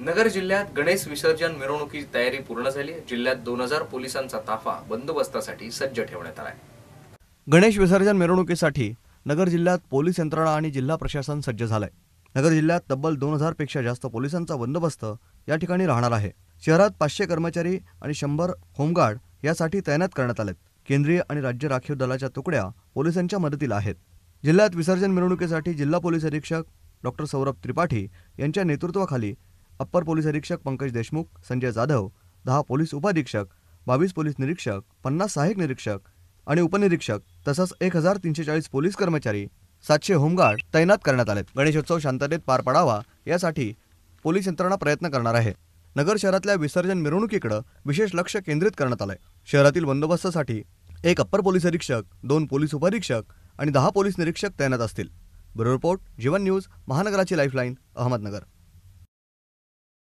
नगर जिल्ह्यात गणेश विसर्जन मिरवणुकीची तयारी पूर्ण झाली जिल्ह्यात दोन हजार पोलिसांचा ताफा बंदोबस्तासाठी सज्ज ठेवण्यात आला आहे. गणेश विसर्जन मिरवणुकीसाठी नगर जिल्ह्यात पोलीस यंत्रणा आणि जिल्हा प्रशासन सज्ज झालंय. नगर जिल्ह्यात तब्बल दोन हजारपेक्षा जास्त पोलिसांचा बंदोबस्त या ठिकाणी राहणार आहे. शहरात पाचशे कर्मचारी आणि शंभर होमगार्ड यासाठी तैनात करण्यात आलेत. केंद्रीय आणि राज्य राखीव दलाच्या तुकड्या पोलिसांच्या मदतीला आहेत. जिल्ह्यात विसर्जन मिरवणुकीसाठी जिल्हा पोलीस अधीक्षक डॉक्टर सौरभ त्रिपाठी यांच्या नेतृत्वाखाली अप्पर पोलीस अधीक्षक पंकज देशमुख संजय जाधव दहा पोलीस उपाधीक्षक बावीस पोलीस निरीक्षक पन्नास सहाय्यक निरीक्षक आणि उपनिरीक्षक तसंच एक हजार तीनशे चाळीस पोलीस कर्मचारी सातशे होमगार्ड तैनात करण्यात आलेत. गणेशोत्सव शांततेत पार पडावा यासाठी पोलीस यंत्रणा प्रयत्न करणार आहे. नगर शहरातल्या विसर्जन मिरवणुकीकडे विशेष लक्ष केंद्रित करण्यात आलंय. शहरातील बंदोबस्तासाठी एक अप्पर पोलीस अधीक्षक दोन पोलीस उपअधीक्षक आणि दहा पोलीस निरीक्षक तैनात असतील. ब्युरो रिपोर्ट जीवन न्यूज महानगराची लाईफलाईन अहमदनगर.